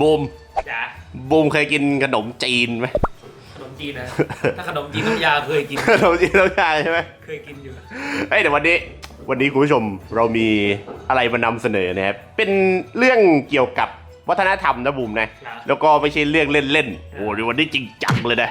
บูมจ๋าบูมเคยกินขนมจีนไหมขนมจีนนะ ถ้าขนมจีนน้ำยาเคยกิน ขนมจีนน้ำยาใช่ไหมเคยกินอยู่เอ้ยเดี๋ยววันนี้ วันนี้คุณผู้ชมเรามีอะไรมานำเสนอนะครับ เป็นเรื่องเกี่ยวกับ วัฒนธรรมนะบูมนะครับแล้วก็ไม่ใช่เรื่องเล่นๆโอ้โหวันนี้จริงจังเลยนะ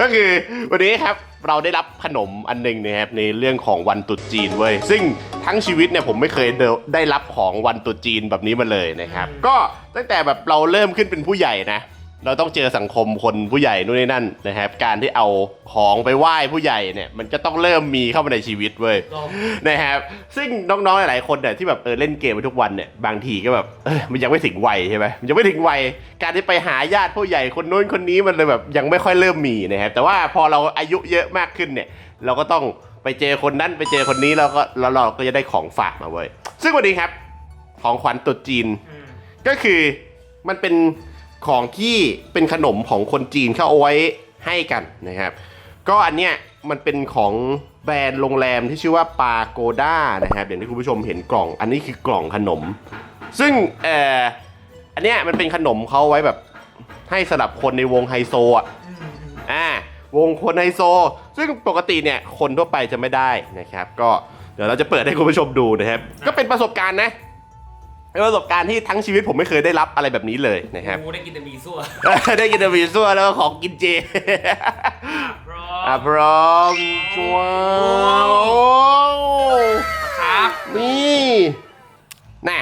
ก็คือวันนี้ครับเราได้รับขนมอันหนึงนะครับในเรื่องของวันตรุษจีนเว้ยซึ่งทั้งชีวิตเนี่ยผมไม่เคยเดได้รับของวันตรุษจีนแบบนี้มาเลยนะครับ ก็ตั้งแต่แบบเราเริ่มขึ้นเป็นผู้ใหญ่นะ เราต้องเจอสังคมคนผู้ใหญ่นู่นนี่นั่นนะครับ การที่เอาของไปไหว้ผู้ใหญ่เนี่ยมันจะต้องเริ่มมีเข้ามาในชีวิตเว้ยลองนะครับซึ่งน้องๆหลายๆคนเนี่ยที่แบบเออเล่นเกมไปทุกวันเนี่ยบางทีก็แบบเออมันยังไม่ถึงวัยใช่ไหมมันยังไม่ถึงวัยการที่ไปหาญาติผู้ใหญ่คนนู้นคนนี้มันเลยแบบยังไม่ค่อยเริ่มมีนะครับแต่ว่าพอเราอายุเยอะมากขึ้นเนี่ย เราก็ต้องไปเจอคนนั้นไปเจอคนนี้แล้วก็แล้วเราก็จะได้ของฝากมาเว้ยซึ่งวันนี้ครับ ของขวัญตรุษจีนอืมก็คือมันเป็น ของที่เป็นขนมของคนจีนเขาเอาไว้ให้กันนะครับ ก็อันเนี้ยมันเป็นของแบรนด์โรงแรมที่ชื่อว่าปาโกด้านะครับอย่างที่คุณผู้ชมเห็นกล่อง อันนี้คือกล่องขนม ซึ่งเอออันเนี้ยมันเป็นขนมเขาไว้แบบให้สำหรับคนในวงไฮโซอะอ่าวงคนไฮโซ ซึ่งปกติเนี่ยคนทั่วไปจะไม่ได้นะครับ ก็เดี๋ยวเราจะเปิดให้คุณผู้ชมดูนะครับ ก็เป็นประสบการณ์นะ เป็นประสบการณ์ที่ทั้งชีวิตผมไม่เคยได้รับอะไรแบบนี้เลยนะครับ กูได้กินแต่หมีซั่วได้กินแต่หมีซั่วแล้วก็ของกินเจ พร้ออะมพร้อมว้าวครับ นี่น่ะ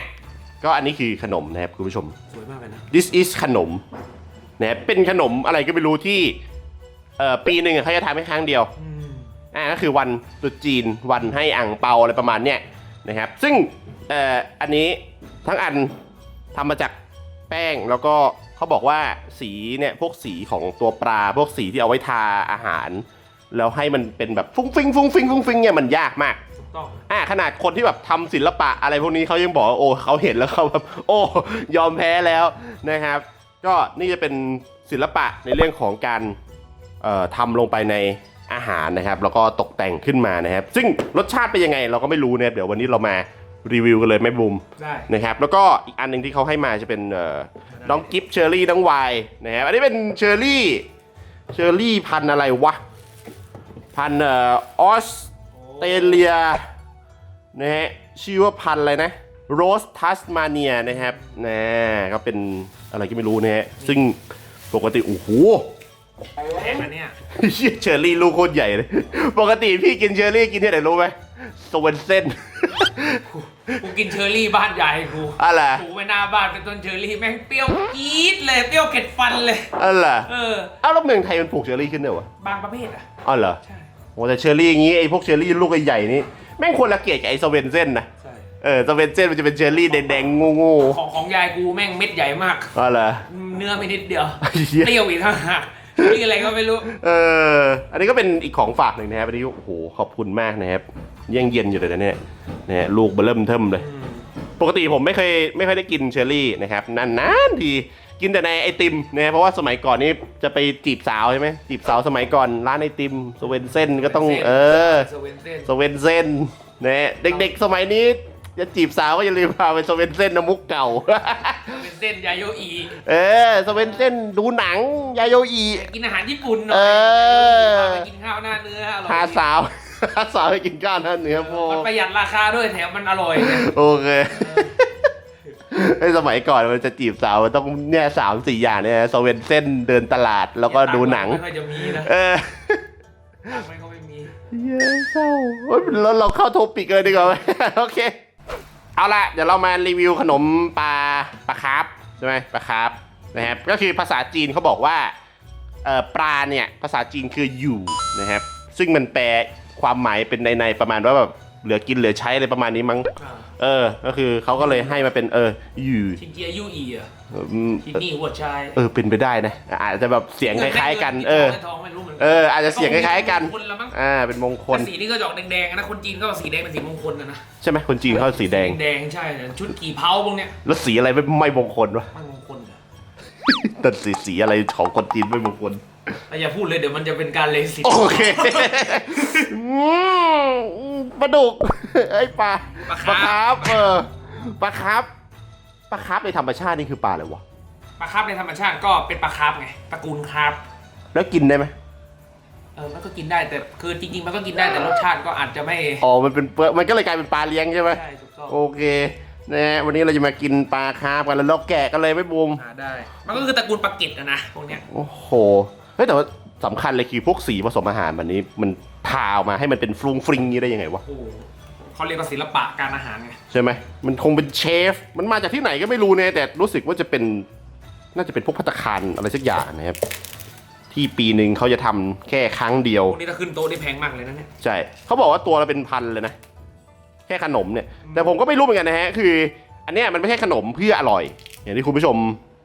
ก็อันนี้คือขนมนะครับคุณผู้ชม สวยมากเลยนะ this is ขนมนะครับเป็นขนมอะไรก็ไม่รู้ที่เอ่อปีหนึ่งอะเขาจะทำแค่ครั้งเดียว อืมอ่าก็คือวันตรุษจีนวันให้อ่างเปาอะไรประมาณเนี้ยนะครับ ซึ่งเอ่ออันนี้ ทั้งอันทำมาจากแป้งแล้วก็เขาบอกว่าสีเนี่ยพวกสีของตัวปลาพวกสีที่เอาไว้ทาอาหาร แล้วให้มันเป็นแบบฟุ้งฟิงฟุ้งฟิงฟุ้งฟิงเนี่ยมันยากมากถูกต้องอ่าขนาดคนที่แบบทำศิลปะอะไรพวกนี้เขายังบอกว่าโอ้เขาเห็นแล้วเขาแบบโอ้ยอมแพ้แล้วนะครับ ก็นี่จะเป็นศิลปะในเรื่องของการเอ่อทำลงไปในอาหารนะครับ แล้วก็ตกแต่งขึ้นมานะครับ ซึ่งรสชาติเป็นยังไงเราก็ไม่รู้นะครับเดี๋ยววันนี้เรามา รีวิวกันเลยแม่บุมได้ นะครับแล้วก็อีกอันหนึ่งที่เขาให้มาจะเป็นเอ่อน้องกิฟต์เชอร์รี่น้องวายนะครับอันนี้เป็นเชอร์รี่เชอร์รี่พันธุ์อะไรวะ พันธุ์เอ่อออสเตเลียนะฮะชื่อว่าพันธุ์อะไรนะโรสทัสมาเนียนะครับนะก็เป็นอะไรก็ไม่รู้นะฮะซึ่งปกติโอ้โหแพงนะเนี่ยเหี้ยเชอร์รี่ลูกโคตรใหญ่เลย ปกติพี่กินเชอร์รี่กินที่ไหนรู้ไหมสเวนเซน กูกินเชอร์รี่บ้านยายกูอะไรปลูกไว้หน้าบ้านเป็นต้นเชอร์รี่แม่งเปรี้ยวจี๊ดเลยเปรี้ยวเข็ดฟันเลยอะไรเออเอ้าวแล้วเมืองไทยมันปลูกเชอร์รี่ขึ้นด้วยวะบางประเภทอะอ๋อเหรอใช่โอ้แต่เชอร์รี่อย่างงี้ไอ้พวกเชอร์รี่ลูกใหญ่ๆนี่แม่งควรละเกียดกับไอ้สเวนเซนนะใช่เออสเวนเซนมันจะเป็นเชอร์รี่แดงๆงูของของยายกูแม่งเม็ดใหญ่มากๆอ๋อเหรอเนื้อไม่นิดเดียวเหี้ยเปรี้ยวอีกทั้งหากนี่อะไรก็ไม่รู้ เออ อันนี้ก็เป็นอีกของฝากหนึ่งนะครับ อันนี้โอ้โห ขอบคุณมากนะครับ ยังเย็นอยู่เลยนะเนี่ยนะฮะลูกเบอเริ่มเทิมเลย ปกติผมไม่เคยไม่เคยได้กินเชอร์รี่นะครับนานๆทีกินแต่ในไอติมนะเพราะว่าสมัยก่อนนี้จะไปจีบสาวใช่ไหมจีบสาวสมัยก่อนร้านไอติมสเวนเซนก็ต้องเออสเวนเซนสเวนเซนนะเด็กๆสมัยนี้จะจีบสาวก็อย่าลืมพาไปสเวนเซนนะมุกเก่าสเวนเซนยาโยอีเออสเวนเซนดูหนังยาโยอีกินอาหารญี่ปุ่นหน่อเอยอพาไปกินข้าวหน้าเนื้ออร่อยพาสาวพา สาวไปกินข้าวหน้าเนื้อโมมันประหยัดราคาด้วยแถมมันอร่อยไงโอเคไอ้สมัยก่อนมันจะจีบสาวมันต้องเนี่ยสามสี่อย่างเนี่ยสเวนเซนเดินตลาดแล้วก็ดูหนังไม่ค่อยจะมีนะเออตังค์ไม่ก็ไม่มีเย้เศร้าเฮ้ยเราเราเข้าโทปิกเลยดีกว่าไหมโอเค เอาละเดี๋ยวเรามารีวิวขนมปลาปลาคาร์ฟใช่ไหมปลาคาร์ฟนะครับก็คือภาษาจีนเขาบอกว่าเอ่อปลาเนี่ยภาษาจีนคืออยู่นะครับซึ่งมันแปล ความหมายเป็นในในๆประมาณว่าแบบเหลือกินเหลือใช้อะไรประมาณนี้มั้งอ่าเออ ก็คือเขาก็เลยให้มาเป็นเอออยู่ชินเจียยูอีอะอืมที่นี่หัวชายเออเป็นไปได้นะ อาจจะแบบเสียงคล้ายๆกัน เออ ทองไม่รู้เหมือนเออ อาจจะเสียงคล้ายๆกัน คนละมั้งอ่า เป็นมงคล แต่สีนี่ก็จะออกแดงๆนะคนจีนก็เอาสีแดงเป็นสีมงคลนะนะใช่ไหมคนจีนเขาสีแดง แดงๆใช่นะชุดกี่เผาพวกเนี้ยแล้วสีอะไรไม่ไม่มงคลวะไม่มงคลเหรอแต่สีสีอะไรของคนจีนไม่มงคล แต่อย่าพูดเลยเดี๋ยวมันจะเป็นการเลสิตโอเคอืมปลาดุกไอ้ยปลาปลาคาร์ฟเออปลาคาร์ฟปลาคาร์ฟในธรรมชาตินี่คือปลาอะไรวะปลาคาร์ฟในธรรมชาติก็เป็นปลาคาร์ฟไงตระกูลคาร์ฟแล้วกินได้ไหมเออมันก็กินได้แต่คือจริง ๆ มันก็กินได้แต่รสชาติก็อาจจะไม่อ๋อมันเป็นเปลือกมันก็เลยกลายเป็นปลาเลี้ยงใช่ไหมใช่ถูกต้องโอเคนะฮะวันนี้เราจะมากินปลาคาร์ฟกันแล้วเราแกะกันเลยไม่บูมหาได้ มันก็คือตระกูลปลาเก็ตอะนะพวกเนี้ยโอ้โห เฮ้ยแต่ว่าสำคัญเลยคือพวกสีผสมอาหารแบบนี้ มันทาออกมาให้มันเป็นฟรุงฟริงนี้ได้ยังไงวะ โอ้โหเขาเรียกว่าศิลปะการอาหารไง ใช่ไหม มันคงเป็นเชฟ มันมาจากที่ไหนก็ไม่รู้เนี่ยแต่รู้สึกว่าจะเป็น น่าจะเป็นพวกพัตตาคารอะไรสักอย่างนะครับ ที่ปีหนึ่งเขาจะทำแค่ครั้งเดียว พวกนี้ถ้าขึ้นโต๊ะนี่แพงมากเลยนะเนี่ย ใช่เขาบอกว่าตัวละเป็นพันเลยนะ แค่ขนมเนี่ย แต่ผมก็ไม่รู้เหมือนกันนะฮะ คือ อันเนี้ยมันไม่ใช่ขนมเพื่ออร่อย อย่างที่คุณผู้ชม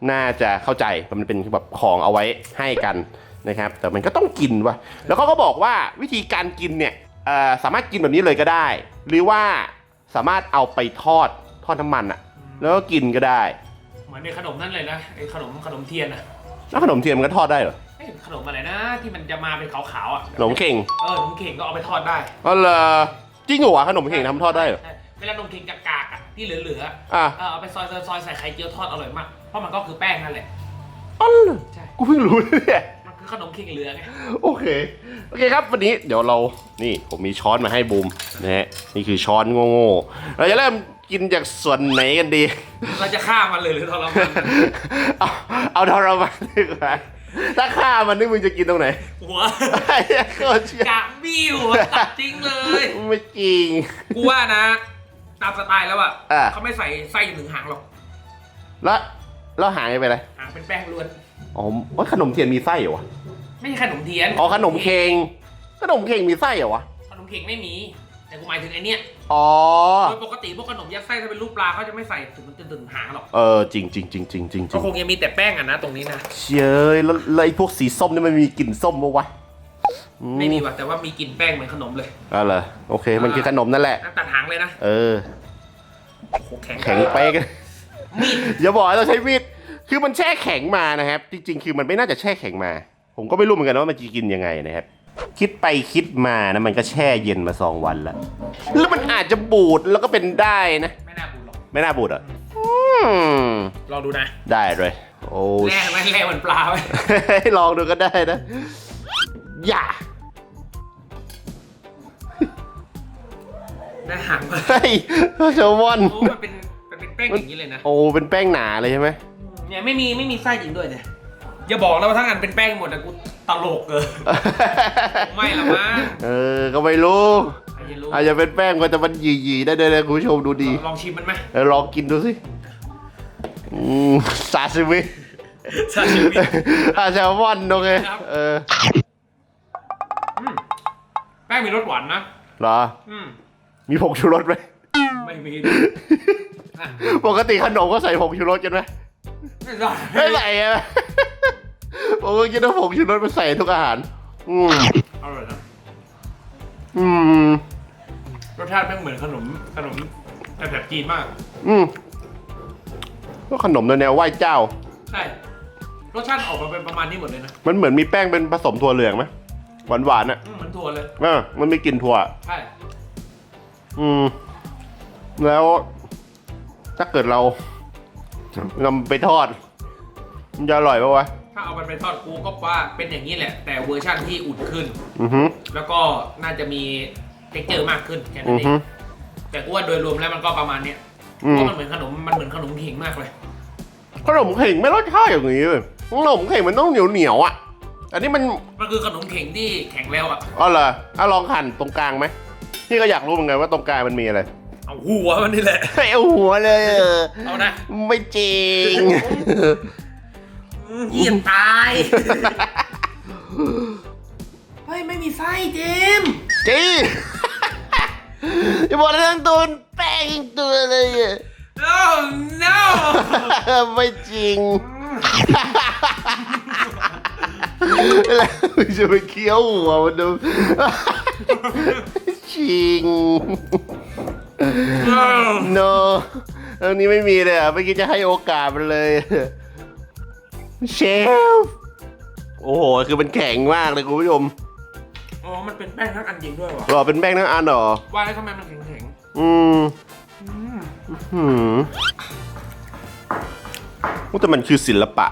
น่าจะเข้าใจมันเป็นแบบของเอาไว้ให้กันนะครับ แต่มันก็ต้องกินว่ะแล้วเขาก็บอกว่าวิธีการกินเนี่ยเอ่อสามารถกินแบบนี้เลยก็ได้ หรือว่าสามารถเอาไปทอดทอดน้ำมันอะแล้วก็กินก็ได้ เหมือนในขนมนั่นเลยนะไอ้ขนมขนมเทียนอะแล้วขนมเทียนมันก็ทอดได้เหรอเอ้ยขนมอะไรนะ ที่มันจะมาเป็นขาวๆอะขนมเข่งเออขนมเข่งก็เอาไปทอดได้อ๋อเหรอจริงเหรอวะขนมเข่งทำทอดได้เหรอใช่เวลาขนมเข่งกากๆอะที่เหลือๆอะอะเออเอาไปซอยซอยซอยใส่ไข่เจียวทอดอร่อยมาก เพราะมันก็คือแป้งนั่นแหละ อ๋อเหรอใช่ กูเพิ่งรู้เนี่ยมันคือขนมเข่งเหลือไงโอเค โอเคครับ วันนี้เดี๋ยวเรา นี่ผมมีช้อนมาให้บูมนะฮะ นี่คือช้อนโง่ๆ เราจะเริ่มกินจากส่วนไหนกันดี เราจะฆ่ามันเลยหรือทรมานมันเอาเอาทรมานดีกว่าถ้าฆ่ามันนี่มึงจะกินตรงไหนหัวไอ้เหี้ยโคตรเชี่ยกะบิ้วอะตัดจริงเลย ไม่จริง กูว่านะ ตามสไตล์แล้วอะอะ เขาไม่ใส่ไส้อยู่ถึงหางหรอก แล้ว แล้วหายไปเลยหางเป็นแป้งล้วน อ๋อว่าขนมเทียนมีไส้เหรอวะไม่ใช่ขนมเทียนอ๋อขนมเค็งขนมเค็งมีไส้เหรอวะขนมเข่งไม่มี แต่กูหมายถึงไอเนี้ยอ๋อโดยปกติพวกขนมยัดไส้ถ้าเป็นรูปปลาเขาจะไม่ใส่ถึงจนถึงหางหรอกเออจริงจริงจริงจริงจริงจริก็งคงยังมีแต่แป้งอะนะตรงนี้นะเชยแล้วแล้วไอ้พวกสีส้มนี่มันมีกลิ่นส้มปะวะอืไม่มีว่ะแต่ว่ามีกลิ่นแป้งเหมือนขนมเลยอ๋อเหรอโอเค มันคือขนมนั่นแหละ น้ำตัดหางเลยนะเออ โอ้โหแข็งแข็งเป๊ก มีดอย่าบอกว่าเราใช้มีดคือมันแช่แข็งมานะครับ จริงๆ คือมันไม่น่าจะแช่แข็งมา ผมก็ไม่รู้เหมือนกันว่ามันจะกินยังไงนะครับ คิดไปคิดมานะมันก็แช่เย็นมาสองวันแล้วแล้วมันอาจจะบูดแล้วก็เป็นได้นะ ไม่น่าบูดหรอกไม่น่าบูดเหรอะมลองดูนะได้เลย โอ้แร่ไหมแร่เหมือนปลาไหมลองดูก็ได้นะ อย่าได้หางมาเฮ้ยเชลมอน โอ้มันเป็นมัน เป็นแป้งอย่างนี้เลยนะโอ้เป็นแป้งหนาเลยใช่ไหมเนี่ยไม่มีไม่มีไส้จริงด้วยเนี่ยอย่าบอกนะว่าทั้งอันเป็นแป้งหมดนะกูตลกเออไม่ละมั้งเออก็ไม่รู้ใครจะรู้อาจจะเป็นแป้งก็จะมันหยีๆได้ด้วยนะคุณผู้ชมดูดี ลองชิมมันไหมเออลองกินดูสิอืมซาซิมิซาชิมิอาแซลมอนโอเคครับเอออืมแป้งมีรสหวานนะเหรออืมมีผงชูรสไหมไม่มี อะปกติขนมก็ใส่ผงชูรสกันไหมไม่ใส่ไม่ใส่อะผมก็คิดว่าผงชูรสมันใส่ทุกอาหาร อืมอร่อยนะอืมรสชาติแม่งเหมือนขนมขนมแต่แบบจีนมาก อืมก็ขนมแนวไหว้เจ้าใช่รสชาติออกมาเป็นประมาณนี้หมดเลยนะมันเหมือนมีแป้งเป็นผสมถั่วเหลืองไหมหวานหวานๆอะอืมเหมือนถั่วเลยอะมันมีกลิ่นถั่วใช่อืมแล้ว ถ้าเกิดเรานำไปทอด มันจะอร่อยปะวะ ถ้าเอามันไปทอดกูก็ว่าเป็นอย่างนี้แหละ แต่เวอร์ชั่นที่อุ่นขึ้น อือฮึแล้วก็น่าจะมีเท็กเจอร์มากขึ้นแค่นั้อืนอเอฮึ งแต่กูว่าโดยรวมแล้วมันก็ประมาณเนี้ยอืเพมราะมันเหมือนขนมมันเหมือนขนมเข่งมากเลย ขนมเข่งไม่รสชาติอย่างนี้เลยขนมเข่งมันต้องเหนียวเหนียวๆอะ อันนี้มันมันคือขนมเข่งที่แข็งแล้วอะอ๋อเหรออะลองหั่นตรงกลางไหมพี่ก็อยากรู้เหมือนกันว่าตรงกลางมันมีอะไร เอาหัวมันนี่แหละ ไม่เอาหัวเลยเออเอานะ ไม่จริงอืมเหี้ยตายเฮ้ยไม่มีไส้เจมส์จริงอย่าบอกเรื่องตูนแป้งตัวเลยอะ no no ไม่จริง แล้วมึงจะไปเคี้ยวหัวมันดู จริง no เรื่องนี้ไม่มีเลยอะเมื่อกี้จะให้โอกาสมันเลยเชฟโอ้โห คือมันแข็งมากเลยคุณผู้ชมอ๋อ มันเป็นแป้งทั้งอันจริงด้วยวะหรอเป็นแป้งทั้งอันเหรอ ว่าแล้วทำไมมันแข็งอืมๆอืมหืมแต่มันคือศิลปะ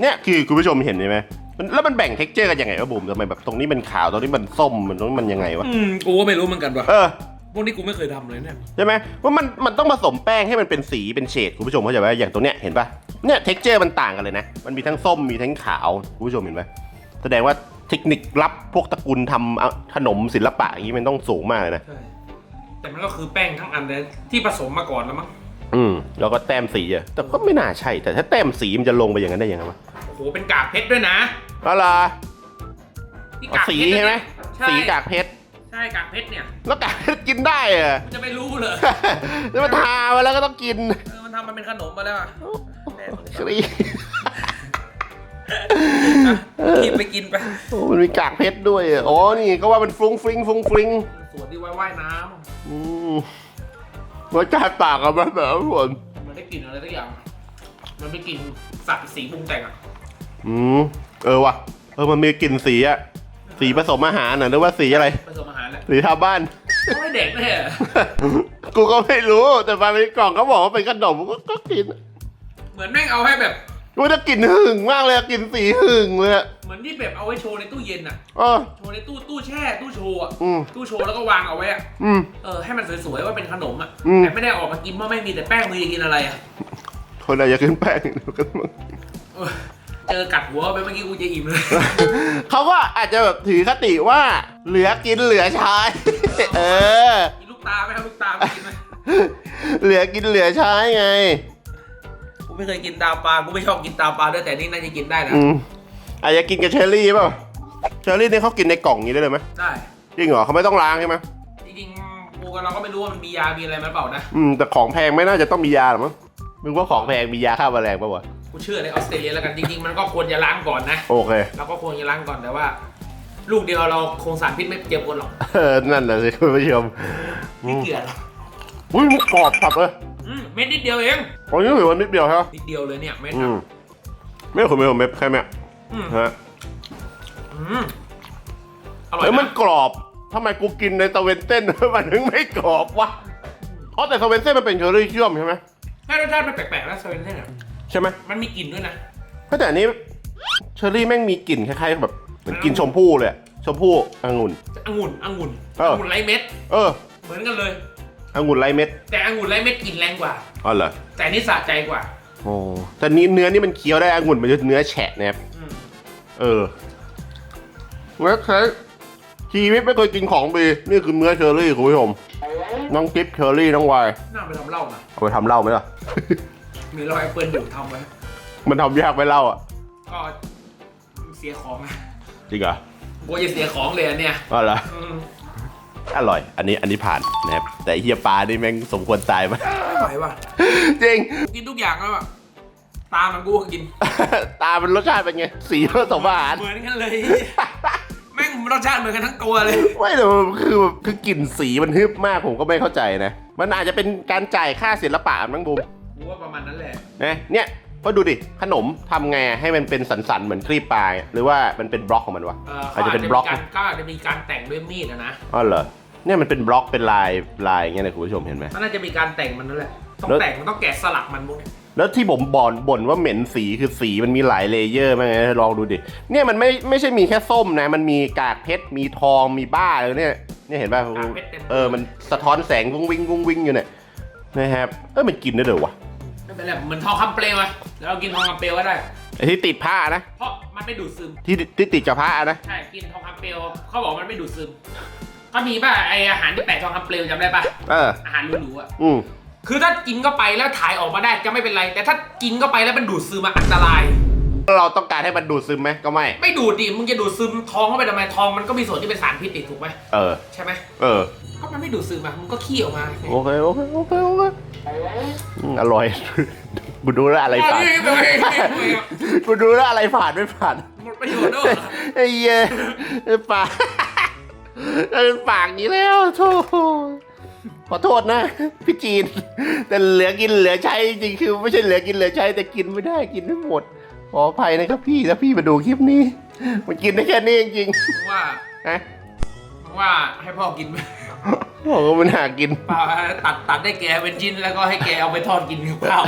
เนี่ยคือคุณผู้ชมเห็นใช่ไหมมันแล้วมันแบ่งเท็กเจอร์กันยังไงวะบุ๋มทำไมแบบตรงนี้มันขาวตรงนี้มันส้มมันตรงนี้มันยังไงวะ อืม กูก็ไม่รู้เหมือนกันว่ะเออ พวกนี้กูไม่เคยทำเลยเนี่ย ใช่ไหมว่ามันมันต้องผสมแป้งให้มันเป็นสีเป็นเฉดคุณผู้ชมเข้าใจไหมอย่างตรงเนี้ยเห็นปะเนี่ยเท็กเจอร์มันต่างกันเลยนะ มันมีทั้งส้มมีทั้งขาวคุณผู้ชมเห็นไหมแสดงว่าเทคนิคลับพวกตระกูลทำเอาขนมศิลปะอย่างนี้มันต้องสูงมากเลยนะใช่ แต่มันก็คือแป้งทั้งอันเลยที่ผสมมาก่อนแล้วมั้ง อืมแล้วก็แต้มสีอะแต่ก็ไม่น่าใช่ แต่ถ้าแต้มสีมันจะลงไปอย่างนั้นได้ยังไงวะโอ้โห เป็นกากเพชรด้วยนะอะไรอนี่อ๋อสีใช่ไหมใช่ สีกากเพชร ใช่กากเพชรเนี่ยแล้วกากเพชรกินได้เหรอกูจะไม่รู้เลยแล้วมันทามาแล้วก็ต้องกินเออมันทำมันเป็นขนมมาแล้วอะครีกินไปกินไปโอ้มันมีกากเพชรด้วยอะอ๋อนี่ก็ว่ามันฟรุ้งฟริ้งฟรุ้งฟริ้งส่วนที่ไว้ว่ายน้อืมรสชาติต่างกันไหมแบบทุกคนำมันได้กลิ่นอะไรสักอย่าง มันเป็นกลิ่นสัตว์สีปรุงแต่งอะอืมเออว่ะเออมันมีกลิ่นสีอะสีผสมอาหารน่ะหรือว่าสีอะไรผสมอาหาร แหละสีทาบ้านก็ไม่เด็กแน่กูก็ไม่รู้ แต่มาในกล่องเขาบอกว่าเป็นขนมกูก็ก็กินเหมือนแม่งเอาให้แบบ กูจะกลิ่นหึงมากเลยอะกลิ่นสีหึงเลยอะเหมือนที่แบบเอาไว้โชว์ในตู้เย็นอะเออ โชว์ในตู้ตู้แช่ ตู้โชว์อะอืม ตู้โชว์แล้วก็วางเอาไว้อะอืม เออให้มันสวยๆว่าเป็นขนมอะอืม แต่ไม่ได้ออกมากินเพราะไม่มีแต่แป้งมือจะกินอะไรอะคนอะไรจะขึ้นแป้งเดี๋ยวกันมั้งเออ เจอกัดหัวไปเมื่อกี้กูจะอิ่มเลย เขาก็อาจจะแบบถือคติว่าเหลือกินเหลือใช้ เออกินลูกตาไหมครับลูกตาไม่กินไหมเหลือกินเหลือใช้ไง กูไม่เคยกินตาปลา กูไม่ชอบกินตาปลาด้วยแต่นี่น่าจะกินได้นะ อืมอาจจะกินกับเชอร์รี่เปล่าเชอร์รี่นี่เขากินในกล่องนี้ได้เลยไหมได้ จริงเหรอเขาไม่ต้องล้างใช่ไหมจริงๆกูกับเราก็ไม่รู้ว่ามันมียา มีอะไรมาเปล่านะ อืมแต่ของแพงไม่น่าจะต้องมียาหรอกมั้งมึงว่าของแพงมียาฆ่าแมลงป่าวะ กูเชื่อในออสเตรเลียแล้วกันจริงๆ มันก็ควรจะล้างก่อนนะโอเค เราก็ควรจะล้างก่อนแต่ว่า ลูกเดียวเราคงสารพิษไม่เจ็บคนหรอกเออ นั่นแหละสิคุณผู้ชมอืไม่มเกลือหรอกอุ้ยมันกรอบสับเลยอืมเม็ดนิดเดียวเองอันนี้ถือว่านิดเดียวใช่ไหมนิดเดียวเลยเนี่ยเม็ดอือะมไม่ขมไม่ขมเม็ดแค่เนี้ยอืมฮะอืมอร่อยเอ้ยมันนะกรอบทำไมกูกินในตะเวนเต้น มันถึงไม่กรอบวะอ๋อแต่ตะเวนเต้นมันเป็นเชอร์รี่เชื่อมใช่ไหมใช่รสชาติมันแปลกๆนะเซเว่นเซ่นอะ ใช่ไหมมันมีกลิ่นด้วยนะแต่อันนี้เชอร์รี่แม่งมีกลิ่นคล้ายๆแบบเหมือนกินชมพู่เลยอะชมพู่องุ่น องุ่นองุ่นเอออ งุ่นไรเม็ด เออเหมือนกันเลย องุ่นไรเม็ดแต่องุ่นไรเม็ดกลิ่นแรงกว่า อ๋อเหรอแต่อันนี่สะใจกว่า โอ้แต่นี้เนื้อนี่มันเคี้ยวได้องุ่นมันจะเนื้อแฉะนะครับอืมเออเว็บไซต์ชีวิตไม่เคยกินของดีนี่คือเนื้อเชอร์รี่คุณผู้ชมน้องกิฟเชอร์รี่น้องวายน่าไปทำเหล้านะเอาไปทำเหล้าไหมล่ะ มีรอยแอปเปิลอยู่ทำไว้มันทำยากไหมเหล้าอะก็เสียของนะจริงเหรอกูจะเสียของเลยอันเนี่ยอ๋อเหรออืมอร่อย อันนี้อันนี้ผ่านนะครับแต่ไอ้เฮียปลานี่แม่งสมควรตายไหมไม่ไหวว่ะจริง กินทุกอย่างแล้วอะตามมันกูก็กิน ตามันรสชาติเป็นไง สีผสมอาหารเหมือนกันเลย แม่งรสชาติเหมือนกันทั้งตัวเลย ไม่แต่มันคือแบบคือกลิ่นสีมันฮึบมากผมก็ไม่เข้าใจนะ มันอาจจะเป็นการจ่ายค่าศิลปะมั้งบูม กูว่าประมาณนั้นแหละนะเนี่ยก็ดูดิขนมทำไงให้มันเป็นสันๆเหมือนครีบปลายหรือว่ามันเป็นบล็อกของมันวะเอออาจจะเป็นบล็อกขาาจจะมีารก็อาจจะมีการแต่งด้วยมีดอะนะอ๋อเหรอเนี่ยมันเป็นบล็อกเป็นลายลายอย่างเงี้ยนะคุณผู้ชมเห็นไหมมันน่าจะมีการแต่งมันนั่นแหละต้องแล้วแต่งมันต้องแกะสลักมันพวกเนี้ยแล้วที่ผมบ่นบ่นว่าเหม็นสีคือสีมันมีหลายเลเยอร์มากเลยลองดูดิเนี่ยมันไม่ไม่ใช่มีแค่ส้มนะ มันมีกากเพชรมีทองมีบ้าเลยเนี่ยเนี่ยเห็นป่ะกากเพชรเต็มเออมันสะท้อนแสงวุ้งวิ้งวุ้งวิ้งอยู่เนี่ยนะครับเออมันกินได้เลยวะ ไม่เป็นไรเหมือนทองคำเปลวอะแล้วเรากินทองคำเปลวก็ได้ ไอ้ที่ติดผ้านะ เพราะมันไม่ดูดซึม ที่ที่ติดกับผ้านะ ใช่ กินทองคำเปลวเขาบอกมันไม่ดูดซึม ก็มีป่ะไออาหารที่แปะทองคำเปลวจำได้ป่ะ เออ อาหารหรูๆอะอืมคือถ้ากินเข้าไปแล้วถ่ายออกมาได้จะไม่เป็นไร แต่ถ้ากินเข้าไปแล้วมันดูดซึมมาอันตราย เราต้องการให้มันดูดซึมไหมก็ไม่ ไม่ดูดดิ มึงจะดูดซึมทองเข้าไปทำไม ทองมันก็มีส่วนที่เป็นสารพิษติดถูกไหม เออ ใช่ไหม เออก็ มันไม่ดูดซึมอะมึงก็ขี้ออกมาโอเคโอเคโอเคโอเคอืมอร่อย กูดูแล้วอะไรผ่านเฮ้ยเฮ้ยเฮ้ยเฮ้ยกูดูแล้วอะไรผ่านไม่ผ่าน หมดประโยชน์ด้วยเหรอไอ้เหี้ยไอ้ปากไอ้ปากนี้แล้วโธ่ขอโทษนะ พี่จีน แต่เหลือกินเหลือใช้จริงๆคือไม่ใช่เหลือกินเหลือใช้แต่กินไม่ได้กินไม่หมด ขออภัยนะครับพี่ถ้าพี่มาดูคลิปนี้ มันกินได้แค่นี้จริงมึงว่าๆนะมึงว่าให้พ่อกินไหม บอกว่ามันหากินเปล่าตัดตัดได้แกเป็นชิ้นแล้วก็ให้แกเอาไปทอดกินกับข้าว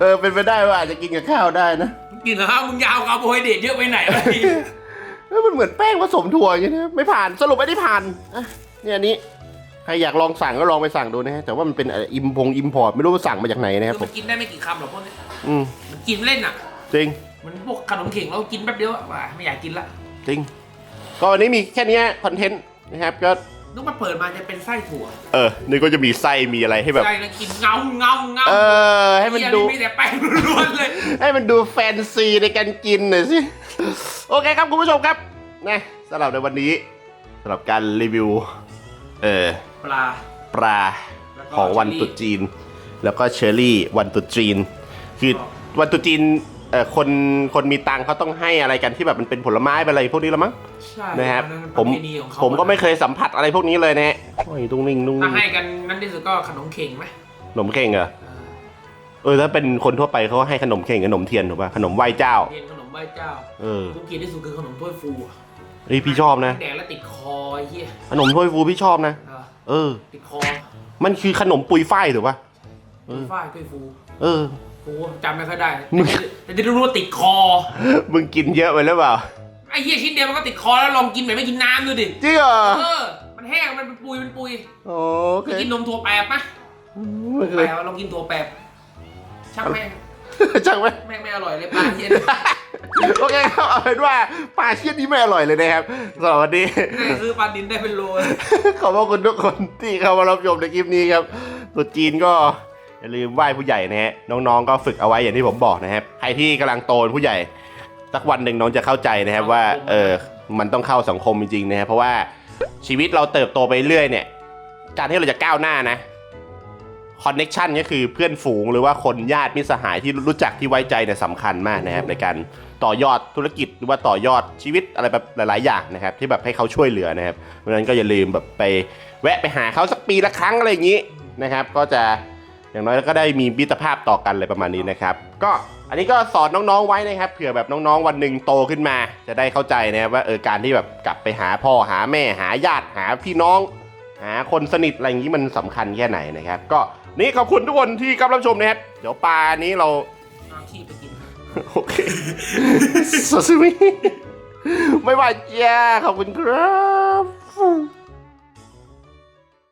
เออเป็นไปได้ว่าอาจจะกินกับข้าวได้นะกินกับข้าวมึงยาวคาร์โบไฮเดรตเยอะไปไหนวะนี่เออมันเหมือนแป้งผสมถั่วอย่างเงี้ยนะไม่ผ่านสรุปไม่ได้ผ่านอะเนี่ยอันนี้ใครอยากลองสั่งก็ลองไปสั่งดูนะฮะแต่ว่ามันเป็นอะไรอิมพงอิมพอร์ตไม่รู้ว่าสั่งมาจากไหนนะครับคือผมัมนกินได้ไม่กี่คำหรอกพวกนี้อืมมันกินเล่นอะ จริง มันพวกขนมเข่งเรากินแป๊บเดียวอะว่าไม่อยากกินละ จริง ก็วันนี้มีแค่เนี้คอนเทนต์นะครับ ก็ นึกว่าเปิดมาจะเป็นไส้ถั่วเออนี่ก็จะมีไส้มีอะไรให้แบบ ไส้แล้วกินเงาเงาเงาเออ ให้มันดู เหี้ยมีแต่แป้งล้วนๆเลย ให้มันดูแฟนซีในการกินหน่อยสิ โอเคครับคุณผู้ชมครับนะสำหรับในวันนี้สำหรับการรีวิว เออปลา ปลาแล้วก็ของวันเชอรี่ตรุษจีน แล้วก็เชอร์รี่วันตรุษจีน คือวันตรุษจีน เอ่อคนคนมีตังค์เขาต้องให้อะไรกันที่แบบมันเป็นผลไม้เป็นอะไรพวกนี้แล้วมั้ง ใช่นะครับอันนั้นผม ประเพณีของเขาผมก็ไม่เคยสัมผัสอะไรพวกนี้เลยนะฮะโอ้ยตุ้งนิ่งตุ้งถ้านิ่งให้กันนั่นที่สุดก็ขนมเข่งไหมขนมเข่งเหรอเออเออถ้าเป็นคนทั่วไปเขาให้ขนมเข่งกับขนมเทียนถูกป่ะขนมไหว้เจ้า เรียนขนมไหว้เจ้าเออกูกินที่สุดคือขนมถ้วยฟูอะเฮ้ยพี่ชอบนะแดกแล้วติดคอไอ้เหี้ยขนมถ้วยฟูพี่ชอบนะเออเออ ติดคอมันคือขนมปุยฝ้ายถูกป่ะ เออ ฝ้ายถ้วยฟู เออ กูจำไม่ค่อยได้มึง แต่จะรู้ว่าติดคอ มึงกินเยอะไปหรือเปล่าไอ้เหี้ยชิ้นเดียวมันก็ติดคอแล้วลองกินแบบไม่กินน้ำดูดิ จริงเหรอเออ มันแห้ง มันเป็นปุยเป็นปุยโอเคไปกินนมถั่วแปบปะไม่เคแปยบลองกินถั่วแปบช่างแม่ง จังไหม แม่งไม่อร่อยเลยปลาเหี้ย็นโอเคครับเอาเป็นว่าปลาเชียดนี้ไม่อร่อยเลยนะครับสำหรับวันนี้นี่คือปลาดินได้เป็นโลเลย ขอบพระคุณทุกคนที่เข้ามารับชมในคลิปนี้ครับตรุษจีนก็ อย่าลืมไหว้ผู้ใหญ่นะฮะน้องๆก็ฝึกเอาไว้อย่างที่ผมบอกนะครับใครที่กำลังโตเป็นผู้ใหญ่ สักวันหนึ่งน้องจะเข้าใจนะครับว่าเออมันต้องเข้าสังคมจริงๆนะครับเพราะว่าชีวิตเราเติบโตไปเรื่อยเนี่ยการที่เราจะก้าวหน้านะคอนเน็ชันก็คือเพื่อนฝูงหรือว่าคนญาติมิตรสหายที่รู้จักที่ไว้ใจเนี่ยสำคัญมากนะครับในการต่อยอดธุรกิจหรือว่าต่อยอดชีวิตอะไรแบบหลาย ๆ อย่างนะครับที่แบบให้เขาช่วยเหลือนะครับเพราะฉะนั้นก็อย่าลืมแบบไปแวะไปหาเขาสักปีละครั้งอะไรอย่างนี้นะครับ ก็จะ อย่างน้อยก็ได้มีมิตรภาพต่อกันอะไรประมาณนี้นะครับก็อันนี้ก็สอนน้องๆไว้นะครับเผื่อแบบน้องๆวันหนึ่งโตขึ้นมา จะได้เข้าใจนะว่าเออการที่แบบกลับไปหาพ่อหาแม่หาญาติหาพี่น้อง หาคนสนิทอะไรอย่างนี้มันสำคัญแค่ไหนนะครับ ก็นี่ขอบคุณทุกคนที่กำลังชมนะครับเดี๋ยวปลานี้เราเอาขี้ไปกินโอเคซาซิมิไม่ไหวจ้าขอบคุณครับ